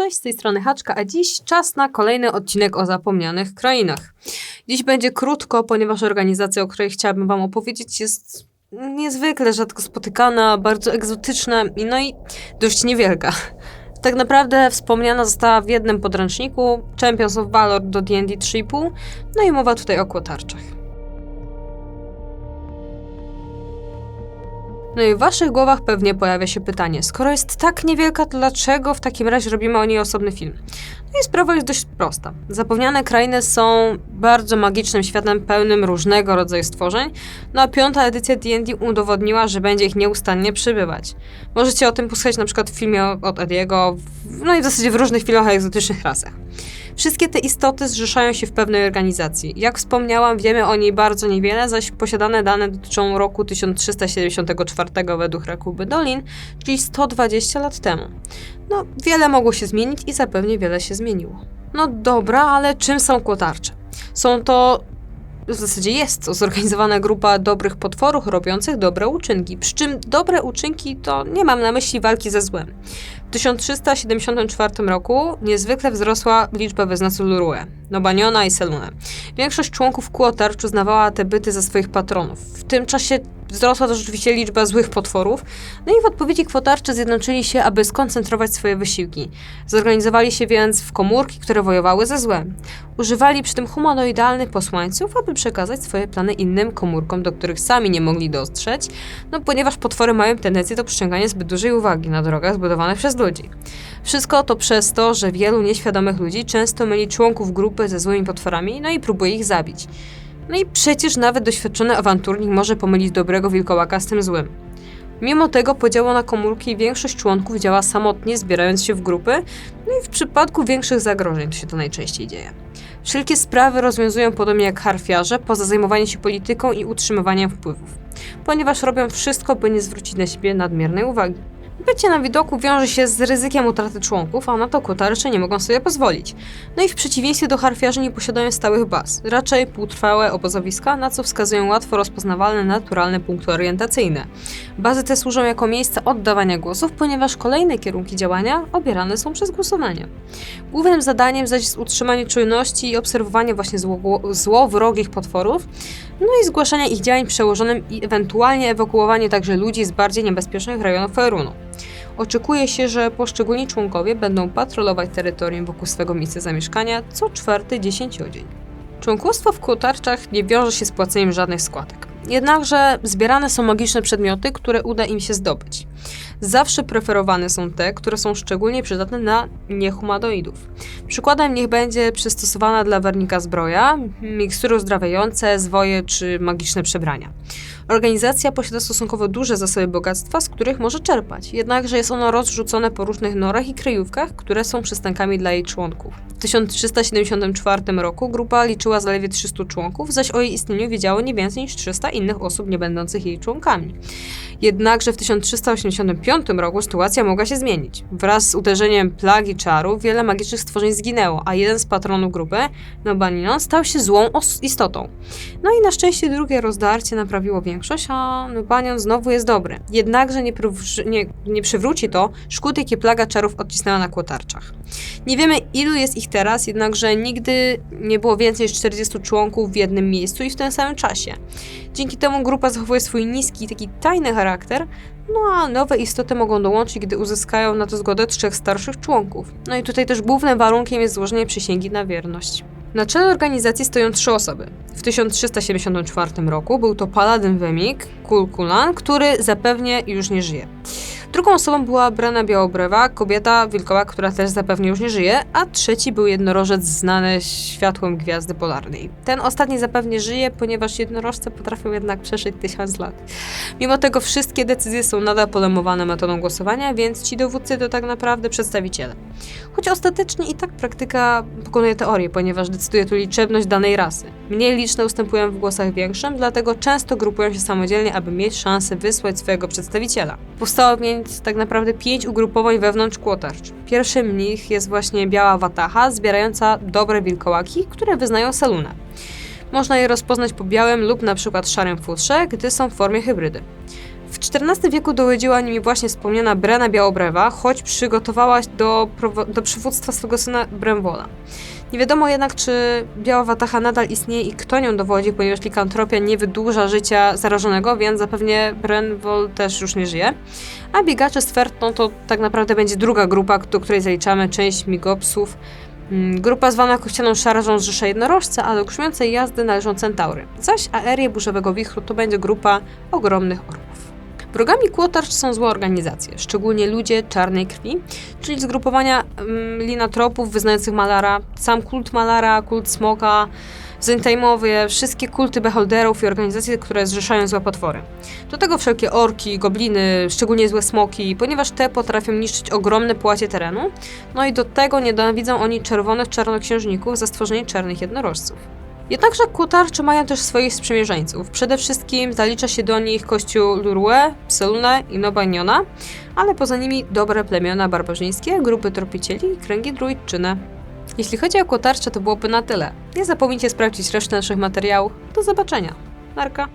Cześć, z tej strony Haczka, a dziś czas na kolejny odcinek o zapomnianych krainach. Dziś będzie krótko, ponieważ organizacja, o której chciałabym Wam opowiedzieć, jest niezwykle rzadko spotykana, bardzo egzotyczna i no i dość niewielka. Tak naprawdę wspomniana została w jednym podręczniku Champions of Valor do D&D 3.5, no i mowa tutaj o kłotarczach. No i w waszych głowach pewnie pojawia się pytanie, skoro jest tak niewielka, to dlaczego w takim razie robimy o niej osobny film? No i sprawa jest dość prosta. Zapomniane krainy są bardzo magicznym światem pełnym różnego rodzaju stworzeń, no a piąta edycja D&D udowodniła, że będzie ich nieustannie przybywać. Możecie o tym posłuchać na przykład w filmie od Ediego, no i w zasadzie w różnych filmach egzotycznych rasach. Wszystkie te istoty zrzeszają się w pewnej organizacji. Jak wspomniałam, wiemy o niej bardzo niewiele, zaś posiadane dane dotyczą roku 1374 według Rakuby Dolin, czyli 120 lat temu. No, wiele mogło się zmienić i zapewne wiele się zmieniło. No dobra, ale czym są kłotarcze? Są to w zasadzie jest to zorganizowana grupa dobrych potworów robiących dobre uczynki. Przy czym dobre uczynki to nie mam na myśli walki ze złem. W 1374 roku niezwykle wzrosła liczba wyznawców Lurue, Nobaniona i Selune. Większość członków Kłotarcz uznawała te byty za swoich patronów. W tym czasie wzrosła też oczywiście liczba złych potworów, no i w odpowiedzi kwotarcze zjednoczyli się, aby skoncentrować swoje wysiłki. Zorganizowali się więc w komórki, które wojowały ze złem. Używali przy tym humanoidalnych posłańców, aby przekazać swoje plany innym komórkom, do których sami nie mogli dostrzec, no ponieważ potwory mają tendencję do przyciągania zbyt dużej uwagi na drogach zbudowanych przez ludzi. Wszystko to przez to, że wielu nieświadomych ludzi często myli członków grupy ze złymi potworami, no i próbuje ich zabić. No i przecież nawet doświadczony awanturnik może pomylić dobrego wilkołaka z tym złym. Mimo tego podziału na komórki większość członków działa samotnie, zbierając się w grupy, no i w przypadku większych zagrożeń to się to najczęściej dzieje. Wszelkie sprawy rozwiązują podobnie jak harfiarze, poza zajmowaniem się polityką i utrzymywaniem wpływów, ponieważ robią wszystko, by nie zwrócić na siebie nadmiernej uwagi. Bycie na widoku wiąże się z ryzykiem utraty członków, a na to kotarcze nie mogą sobie pozwolić. No i w przeciwieństwie do harfiarzy nie posiadają stałych baz, raczej półtrwałe obozowiska, na co wskazują łatwo rozpoznawalne naturalne punkty orientacyjne. Bazy te służą jako miejsca oddawania głosów, ponieważ kolejne kierunki działania obierane są przez głosowanie. Głównym zadaniem zaś jest utrzymanie czujności i obserwowanie właśnie zło, złowrogich potworów, no i zgłaszanie ich działań przełożonym i ewentualnie ewakuowanie także ludzi z bardziej niebezpiecznych rejonów Ferunu. Oczekuje się, że poszczególni członkowie będą patrolować terytorium wokół swego miejsca zamieszkania co czwarty dziesięciodzień. Członkostwo w kotarczach nie wiąże się z płaceniem żadnych składek. Jednakże zbierane są magiczne przedmioty, które uda im się zdobyć. Zawsze preferowane są te, które są szczególnie przydatne na niehumanoidów. Przykładem niech będzie przystosowana dla wernika zbroja, mikstury uzdrawiające, zwoje czy magiczne przebrania. Organizacja posiada stosunkowo duże zasoby bogactwa, z których może czerpać, jednakże jest ono rozrzucone po różnych norach i kryjówkach, które są przystankami dla jej członków. W 1374 roku grupa liczyła zaledwie 300 członków, zaś o jej istnieniu wiedziało nie więcej niż 300 innych osób nie będących jej członkami. Jednakże w 1385 roku sytuacja mogła się zmienić. Wraz z uderzeniem plagi czarów wiele magicznych stworzeń zginęło, a jeden z patronów grupy, Nobaninon, stał się złą istotą. No i na szczęście drugie rozdarcie naprawiło większość, a Nobanion znowu jest dobry. Jednakże nie, nie, nie przywróci to szkód, jakie plaga czarów odcisnęła na kłotarczach. Nie wiemy ilu jest ich teraz, jednakże nigdy nie było więcej niż 40 członków w jednym miejscu i w tym samym czasie. Dzięki temu grupa zachowuje swój niski, taki tajny charakter, no a nowe istoty mogą dołączyć, gdy uzyskają na to zgodę trzech starszych członków. No i tutaj też głównym warunkiem jest złożenie przysięgi na wierność. Na czele organizacji stoją trzy osoby. W 1374 roku był to paladyn Wemik, Kulkulan, który zapewnie już nie żyje. Drugą osobą była Brana Białobrewa, kobieta wilkoła, która też zapewne już nie żyje, a trzeci był jednorożec znany światłem gwiazdy polarnej. Ten ostatni zapewne żyje, ponieważ jednorożce potrafią jednak przeżyć tysiąc lat. Mimo tego wszystkie decyzje są nadal podejmowane metodą głosowania, więc ci dowódcy to tak naprawdę przedstawiciele. Choć ostatecznie i tak praktyka pokonuje teorię, ponieważ decyduje tu liczebność danej rasy. Mniej liczne ustępują w głosach większym, dlatego często grupują się samodzielnie, aby mieć szansę wysłać swojego przedstawiciela. Powstało więc tak naprawdę pięć ugrupowań wewnątrz kłotarcz. Pierwszym nich jest właśnie biała wataha, zbierająca dobre wilkołaki, które wyznają salunę. Można je rozpoznać po białym lub na przykład szarym futrze, gdy są w formie hybrydy. W XIV wieku dowiedziła nimi właśnie wspomniana Brena Białobrewa, choć przygotowała do, do przywództwa swego syna Brenwola. Nie wiadomo jednak, czy biała watacha nadal istnieje i kto nią dowodzi, ponieważ likantropia nie wydłuża życia zarażonego, więc zapewnie Brenwol też już nie żyje. A biegacze z Fertną to tak naprawdę będzie druga grupa, do której zaliczamy część migopsów. Mm, Grupa zwana kościaną szarżą zrzesza jednorożce, a do grzmiącej jazdy należą centaury. Zaś aerię burzowego wichru to będzie grupa ogromnych orłów. Wrogami kłotarcz są złe organizacje, szczególnie ludzie czarnej krwi, czyli zgrupowania mm, linatropów wyznających Malara, sam kult Malara, kult Smoka, Zentajmowie, wszystkie kulty beholderów i organizacje, które zrzeszają złe potwory. Do tego wszelkie orki, gobliny, szczególnie złe smoki, ponieważ te potrafią niszczyć ogromne płacie terenu, no i do tego nienawidzą oni czerwonych czarnoksiężników za stworzenie czarnych jednorożców. Jednakże kłotarcze mają też swoich sprzymierzeńców. Przede wszystkim zalicza się do nich kościół Lurue, Pselune i Nobaniona, ale poza nimi dobre plemiona barbarzyńskie, grupy tropicieli i kręgi druidczyne. Jeśli chodzi o kłotarcze, to byłoby na tyle. Nie zapomnijcie sprawdzić resztę naszych materiałów. Do zobaczenia. Marka.